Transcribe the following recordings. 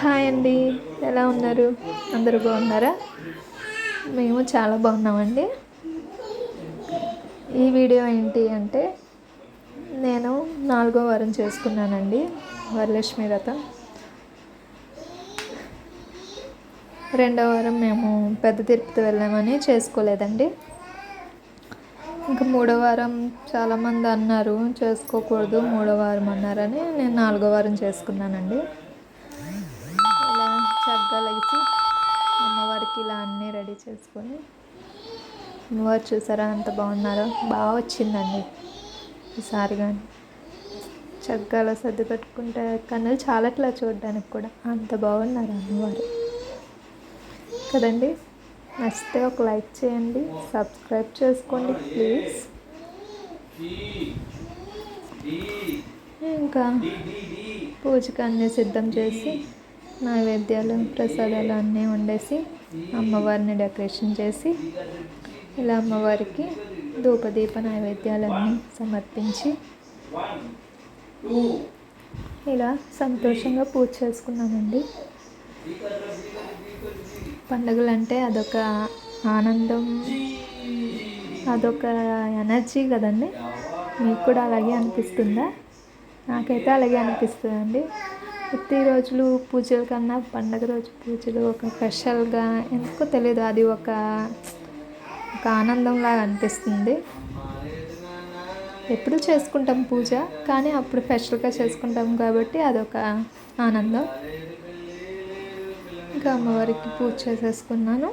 Hi అండి. ఎలా ఉన్నారు? అందరూ బాగున్నారా? మేము చాలా బాగున్నామండి. ఈ వీడియో ఏంటి అంటే నేను నాలుగో వారం చేసుకున్నానండి వరలక్ష్మి వ్రతం. రెండో వారం మేము పెద్ద తిరుపతి వెళ్ళామని చేసుకోలేదండి. ఇంకా మూడో వారం చాలామంది అన్నారు చేసుకోకూడదు మూడో వారం అన్నారని నేను నాలుగో వారం చేసుకున్నానండి. చక్కగా లేచి అమ్మవారికి ఇలా అన్నీ రెడీ చేసుకొని అమ్మవారు చూసారా అంత బాగున్నారో బాగా వచ్చిందండి ఈసారి కానీ. చక్కగా సర్ది పెట్టుకుంటే కన్నులు చాలట్లా చూడడానికి కూడా. అంత బాగున్నారు అమ్మవారు. కదండి నచ్చితే ఒక లైక్ చేయండి సబ్స్క్రైబ్ చేసుకోండి ప్లీజ్. ఇంకా పూజకి అన్నీ సిద్ధం చేసి నైవేద్యాలు ప్రసాదాలు అన్నీ వండేసి అమ్మవారిని డెకరేషన్ చేసి ఇలా అమ్మవారికి ధూపదీప నైవేద్యాలన్నీ సమర్పించి ఇలా సంతోషంగా పూజ చేసుకున్నామండి. పండుగలు అంటే అదొక ఆనందం అదొక ఎనర్జీ కదండి. మీకు కూడా అలాగే అనిపిస్తుందా? నాకైతే అలాగే అనిపిస్తుందండి. ప్రతి రోజులు పూజల కన్నా పండగ రోజు పూజలు ఒక స్పెషల్గా ఎందుకో తెలియదు. అది ఒక ఒక ఆనందంలాగా అనిపిస్తుంది. ఎప్పుడు చేసుకుంటాం పూజ కానీ అప్పుడు స్పెషల్గా చేసుకుంటాం కాబట్టి అదొక ఆనందం. ఇంకా అమ్మవారికి పూజ చేసేసుకున్నాను.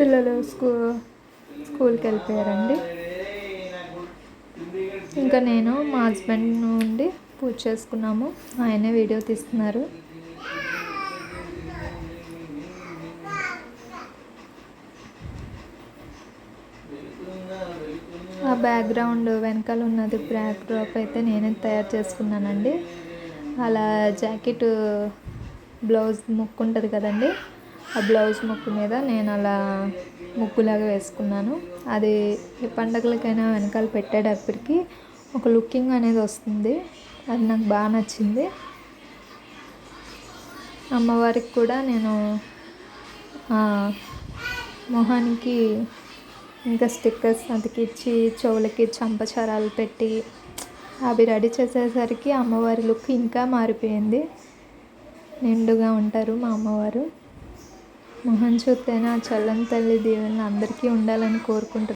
పిల్లలు స్కూ స్కూల్కి వెళ్ళిపోయారండి. ఇంకా నేను మా హస్బెండ్ నుండి పూజ చేసుకున్నాము. ఆయనే వీడియో తీస్తున్నారు. ఆ బ్యాక్గ్రౌండ్ వెనకాల ఉన్నది బ్యాక్ డ్రాప్ అయితే నేనే తయారు చేసుకున్నానండి. అలా జాకెట్ బ్లౌజ్ ముక్కు ఉంటుంది కదండి. ఆ బ్లౌజ్ ముక్కు మీద నేను అలా ముక్కులాగా వేసుకున్నాను. అది ఏ పండగలకైనా వెనకాల పెట్టేటప్పటికి ఒక లుకింగ్ అనేది వస్తుంది. అది నాకు బాగా నచ్చింది. అమ్మవారికి కూడా నేను మొహానికి ఇంకా స్టిక్కర్స్ అతికిచ్చి చెవులకి చంపచారాలు పెట్టి అవి రెడీ చేసేసరికి అమ్మవారి లుక్ ఇంకా మారిపోయింది. నిండుగా ఉంటారు మా అమ్మవారు. మొహం చూస్తేనే ఆ చల్లని తల్లి దీవెనలు అందరికీ ఉండాలని కోరుకుంటున్నాను.